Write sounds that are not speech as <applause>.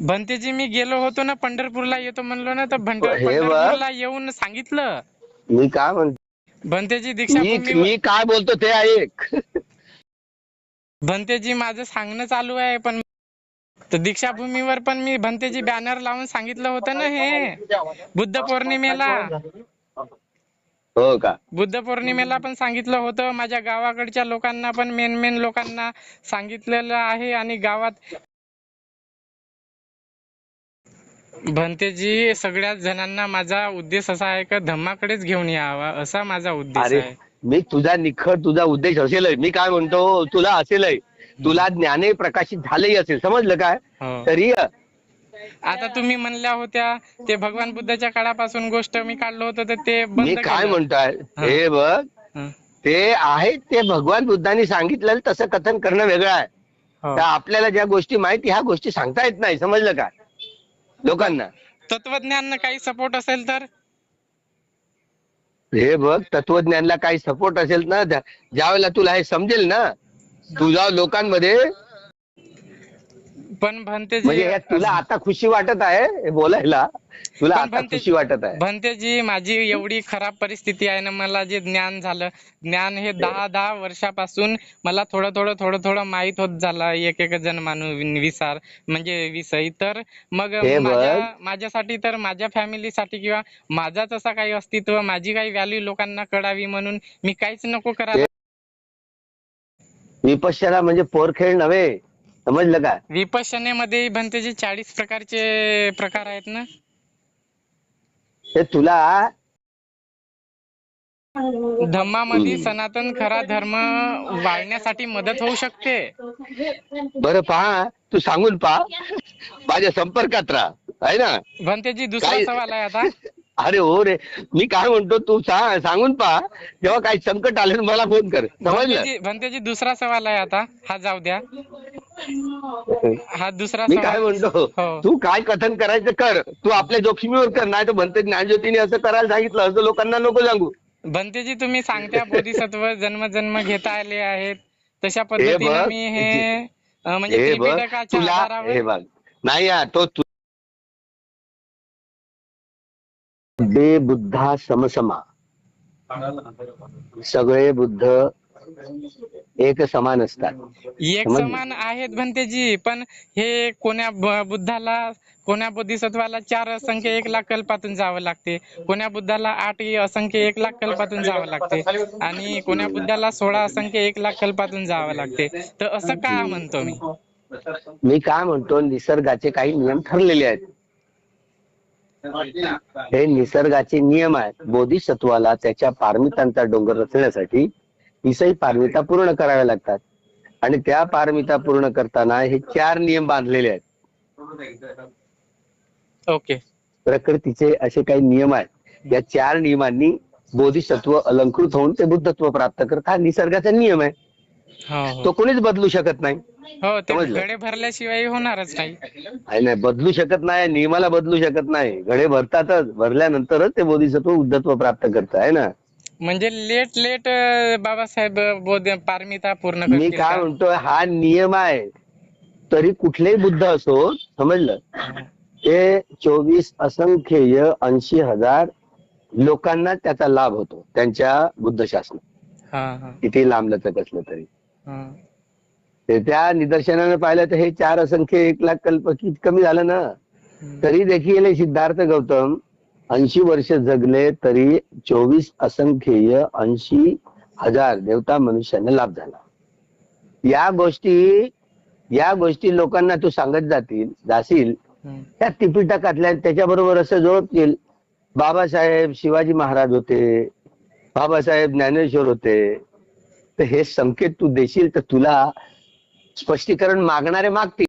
भंतेजी मी गेलो होतो ना पंढरपूरला येतो म्हणलो ना तर हे बघ. पंढरपूरला येऊन सांगितलं. मी काय म्हणतो भंतेजी मी दीक्षाभूमी मी काय बोलतो ते ऐक. भंतेजी माझं सांगणं चालू आहे पण तर दीक्षाभूमीवर पण मी भंतेजी बॅनर लावून सांगितलं होतं ना हे. बुद्ध पौर्णिमेला. हो का? बुद्ध पौर्णिमेला पण सांगितलं होतं. माझ्या गावाकडच्या लोकांना पण मेन मेन लोकांना सांगितलेलं आहे आणि गावात भंतेजी सगळ्या जणांना माझा उद्देश असा आहे का धम्माकडेच घेऊन यावा असा माझा उद्देश अरे आहे मी तुझा निखळ तुझा उद्देश असेलच मी काय म्हणतो तुला असेलच तुला ज्ञाने प्रकाशित झालंही असेल समजलं काय हो तरी आता तुम्ही म्हणल्या होत्या ते भगवान बुद्धाच्या काळापासून गोष्ट मी काढलं होतं तर ते मी बंद काय केलं. म्हणतोय हा. हे बघ हं. ते आहे ते भगवान बुद्धांनी सांगितलेलं तसं कथन करणं वेगळं आहे हो. तर आपल्याला ज्या गोष्टी माहिती ह्या गोष्टी सांगता येत नाही समजलं का लोकांना तत्वज्ञान काही सपोर्ट असेल तर? हे बघ तत्वज्ञानला काही सपोर्ट असेल ना ज्यावेळेला तुला हे समजेल ना तुझ्या लोकांमध्ये पण भंतेजी म्हणजे तुला आता खुशी वाटत आहे हे बोलायला. तुला आता खुशी वाटत आहे. भंतेजी माझी एवढी खराब परिस्थिती आहे ना मला जे ज्ञान झालं. ज्ञान हे दहा दहा वर्षापासून मला थोडं थोडं थोडं थोडं माहीत होत झालं एक एक जण माणूस विसार म्हणजे विषय तर मग माझ्यासाठी तर माझ्या फॅमिलीसाठी किंवा माझाच असा काही अस्तित्व माझी काही व्हॅल्यू लोकांना कळावी म्हणून मी काहीच नको करायला विपश्यना म्हणजे पोरखेळ नव्हे. समजलं का? विपश्यनेमध्ये भंतेजी चाळीस प्रकारचे प्रकार आहेत ना? ते तुला धम्मामध्ये सनातन खरा धर्म वाढण्यासाठी मदत होऊ शकते. बरं पहा तू सांगून पहा. माझ्या संपर्कात राहा. आहे ना? भंतेजी दुसरा काय- सवाल आहे आता. <laughs> अरे हो रे. मी काय म्हणतो तू सा- सांगून पहा. जेव्हा काही संकट आले ना मला फोन कर. समजलं? भंतेजी भंतेजी दुसरा सवाल आहे आता. हा जाऊ द्या. हा दुसरा मी काय म्हणतो? हो. तू काय कथन करायचं कर. तू आपल्या जोखमीवर कर नाही तर म्हणते ज्ञानज्योतीने असं करायला सांगितलं असं लोकांना नको सांगू. भंतेजी तुम्ही सांगत्या बोधिसत्व जन्म जन्म घेता आले आहेत. तशा पद्धतीने मी हे म्हणजे तुला नाही यार, तो तु- बे बुद्धा समसमा. सगळे बुद्ध एक समान असतात. एक समजलं? समान आहेत भंतेजी पण हे कोण्या ब- बुद्धाला कोण्या बोधिसत्वाला चार असंख्य एक लाख कल्पातून जावं लागते. कोण्या बुद्धाला आठ असंख्य एक लाख कल्पातून जावं लागते. आणि कोण्या बुद्धाला सोळा असंख्य एक लाख कल्पातून जावं लागते. तर असं का म्हणतो मी? मी काय म्हणतो? निसर्गाचे काही नियम ठरलेले आहेत. हे निसर्गाचे नियम आहेत. बोधिसत्वाला त्याच्या पारमितांचा डोंगर रचण्यासाठी विषयी पारमिता पूर्ण कराव्या लागतात. आणि त्या पारमिता पूर्ण करताना हे चार नियम बांधलेले आहेत. ओके. प्रकृतीचे असे काही नियम आहेत. या चार नियमांनी बोधिसत्व अलंकृत होऊन ते बुद्धत्व प्राप्त करत हा निसर्गाचा नियम आहे. हो तो हो कोणीच बदलू शकत नाही. हो ते? गडे भरल्याशिवाय होणारच नाही. बदलू शकत नाही नियमाला बदलू शकत नाही. घडे भरतातच भरल्यानंतरच ते बोधिसत्व उद्धत्व प्राप्त करत आहे ना? म्हणजे लेट लेट बाबासाहेब बोध पारमिता पूर्ण मी करतील काय का? म्हणतोय हा नियम आहे. तरी कुठलेही बुद्ध असो समजलं? ते चोवीस असंख्येय ऐंशी हजार लोकांना त्याचा लाभ होतो त्यांच्या बुद्ध शासन हा हा. किती लांबलचक असलं तरी. हा. ते त्या निदर्शनानं पाहिलं तर हे चार असंख्य एक लाख कल्प किती कमी झालं ना? हम्म. तरी देखील हे सिद्धार्थ गौतम ऐंशी वर्ष जगले तरी चोवीस असंख्येय ऐंशी हजार देवता मनुष्याने लाभ झाला. या गोष्टी या गोष्टी लोकांना तू सांगत जातील जाशील. त्या त्रिपिटकातल्या त्याच्याबरोबर असं जोडतील. बाबासाहेब शिवाजी महाराज होते बाबासाहेब ज्ञानेश्वर होते. तर हे संकेत तू देशील तर तुला स्पष्टीकरण मागणारे मागतील.